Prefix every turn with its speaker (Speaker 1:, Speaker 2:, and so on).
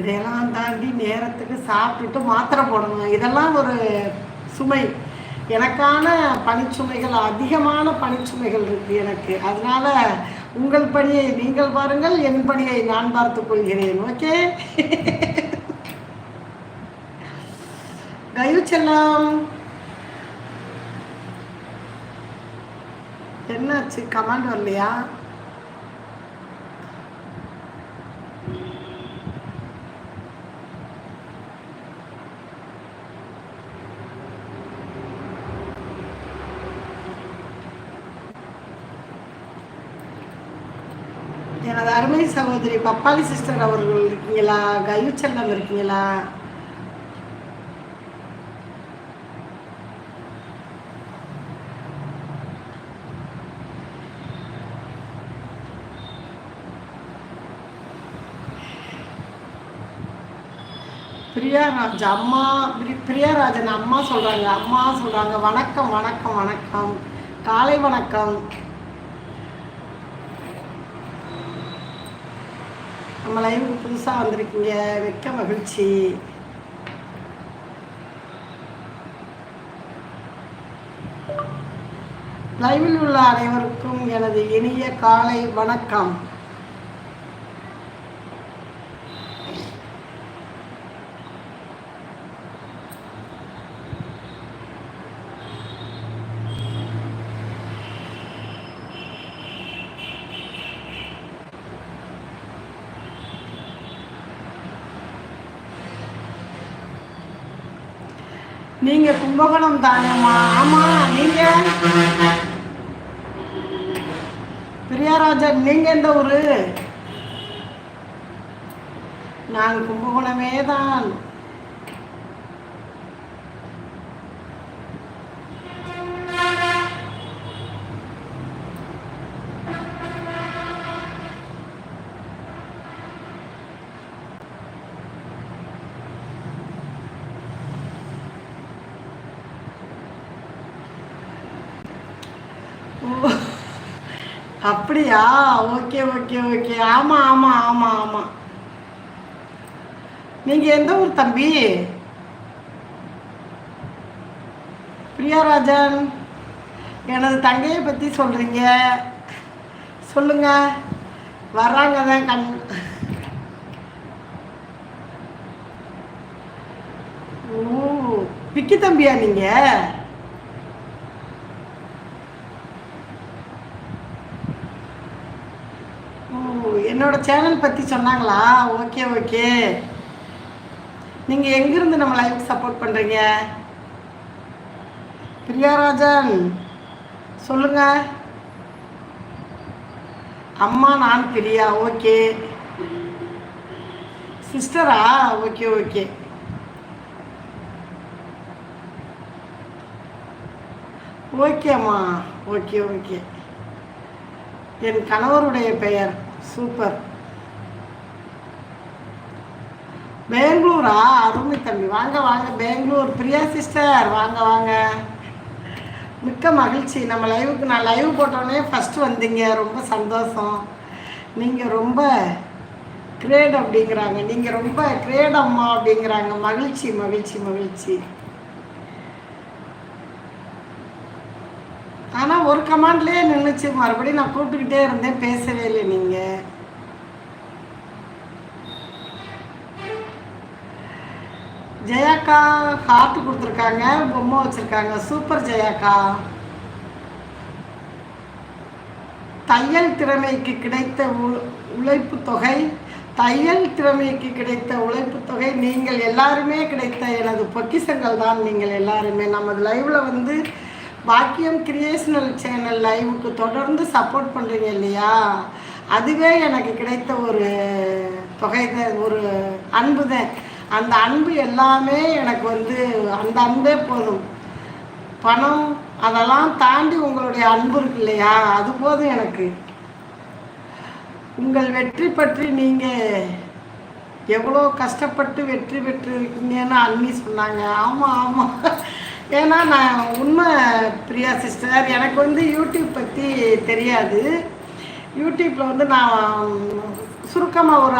Speaker 1: இதையெல்லாம் தாண்டி நேரத்துக்கு சாப்பிட்டுட்டு மாத்திரை போடணும். இதெல்லாம் ஒரு சுமை. எனக்கான பணிச்சுமைகள் அதிகமான பணிச்சுமைகள் இருக்குது எனக்கு. அதனால் உங்கள் பணியை நீங்கள் பாருங்கள் என் பணியை நான் பார்த்து கொள்கிறேன். ஓகே? கயு செல்லம். என்னாச்சு? கமாண்ட் வரலையா? எனது அருமை சகோதரி பப்பாளி சிஸ்டர் அவர்கள் இருக்கீங்களா? கயுச்செல்லம் இருக்கீங்களா? பிரியாராஜ் அம்மா பிரியாராஜன் அம்மா சொல்றாங்க. அம்மா சொல்றாங்க வணக்கம் வணக்கம் வணக்கம். காலை வணக்கம். நம்ம லைவுக்கு புதுசாக வந்திருக்கீங்க. மிக்க மகிழ்ச்சி. லைவில் உள்ள அனைவருக்கும் எனது இனிய காலை வணக்கம். நீங்க கும்பகோணம் தானேம்மா. ஆமா நீங்க? பிரியாராஜன் நீங்க எந்த ஊரு? நாங்க கும்பகோணமே தான். அப்படியா? Okay okay okay. ஆமாம் ஆமாம் ஆமாம் ஆமாம் நீங்கள் எந்த ஊர் தம்பி? பிரியாராஜன். எனது தங்கையை பற்றி சொல்கிறீங்க சொல்லுங்க. வர்றாங்க தான் கண். ஓ பிக்கி தம்பியா நீங்கள் ஓ என்னோட சேனல் பற்றி சொன்னாங்களா? Okay okay. நீங்கள் எங்கேருந்து நம்ம லைஃப் சப்போர்ட் பண்ணுறீங்க பிரியாராஜன் சொல்லுங்க. அம்மா நான் பிரியா ஓகே. சிஸ்டரா? Okay okay. ஓகேம்மா ஓகே ஓகே. என் கணவருடைய பெயர் சூப்பர். பெங்களூரா? அருமை தம்பி. வாங்க வாங்க. பெங்களூர். பிரியா சிஸ்டர் வாங்க வாங்க. மிக்க மகிழ்ச்சி. நம்ம லைவுக்கு நான் லைவ் போட்டோன்னே ஃபஸ்ட்டு வந்தீங்க. ரொம்ப சந்தோஷம். நீங்கள் ரொம்ப கிரேட் அப்படிங்கிறாங்க. நீங்கள் ரொம்ப கிரேட் அம்மா அப்படிங்கிறாங்க. மகிழ்ச்சி மகிழ்ச்சி மகிழ்ச்சி. ஆனால் ஒரு கமாண்ட்லேயே நின்றுச்சு மறுபடியும் நான் கூப்பிட்டுக்கிட்டே இருந்தேன். பேசவே இல்லை நீங்கள் ஜெயாக்கா ஹார்ட் கொடுத்துருக்காங்க. பொம்மை வச்சுருக்காங்க. சூப்பர் ஜெயாக்கா. தையல் திறமைக்கு கிடைத்த உ- உழைப்பு தொகை தையல் திறமைக்கு கிடைத்த உழைப்பு தொகை நீங்கள் எல்லாருமே கிடைத்த எனது பொக்கிஷங்கள் தான் நீங்கள் எல்லாருமே நமது லைவில் வந்து பாக்கியம் கிரியேஷனல் சேனல் லைவுக்கு தொடர்ந்து சப்போர்ட் பண்ணுறீங்க இல்லையா? அதுவே எனக்கு கிடைத்த ஒரு தொகை தான் ஒரு அன்பு தான். அந்த அன்பு எல்லாமே எனக்கு வந்து அந்த அன்பே போதும். பணம் அதெல்லாம் தாண்டி உங்களுடைய அன்பு இருக்கு இல்லையா? அது போதும் எனக்கு. உங்கள் வெற்றி பற்றி நீங்கள் எவ்வளோ கஷ்டப்பட்டு வெற்றி பெற்றிருக்கீங்கன்னு அண்ணி சொன்னாங்க. ஆமாம் ஆமாம் ஏன்னா நான் உண்மை பிரியா சிஸ்டர் எனக்கு வந்து யூடியூப் பற்றி தெரியாது. யூடியூப்பில் வந்து நான் சுருக்கமாக ஒரு